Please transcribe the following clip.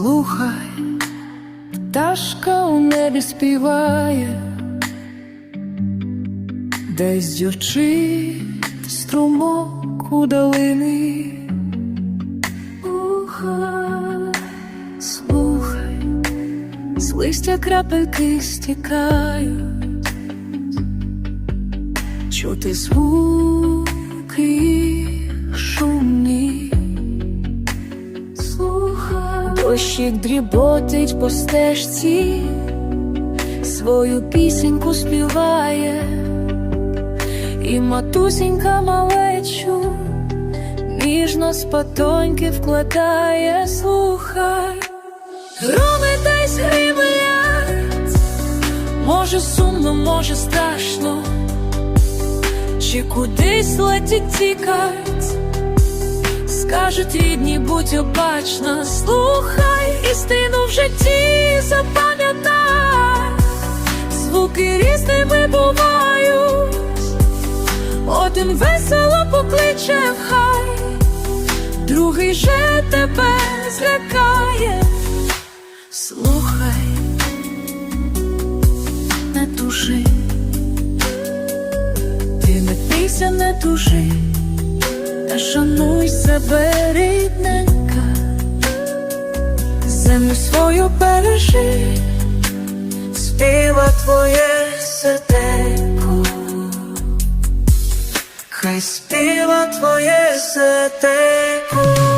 Слухай, пташка у небі співає, десь дівчить струмок у долини. Слухай, слухай, з листя крапельки стікають, чути звуки дощик дріботить по стежці, свою пісеньку співає, і матусінька малечу ніжно спатоньки вкладає, слухай, громи та й згримлять, може сумно, може страшно, чи кудись летить тікать. Скажуть рідні, будь обачна, слухай, істину в житті запам'ятай, звуки різними бувають, один весело покличе хай, другий же тебе злякає. Слухай, не тужи, ти не бійся, не тужи. Та шануй себе, рідненька, землю свою бережи, співа твоє серденько, хай співа твоє серденько.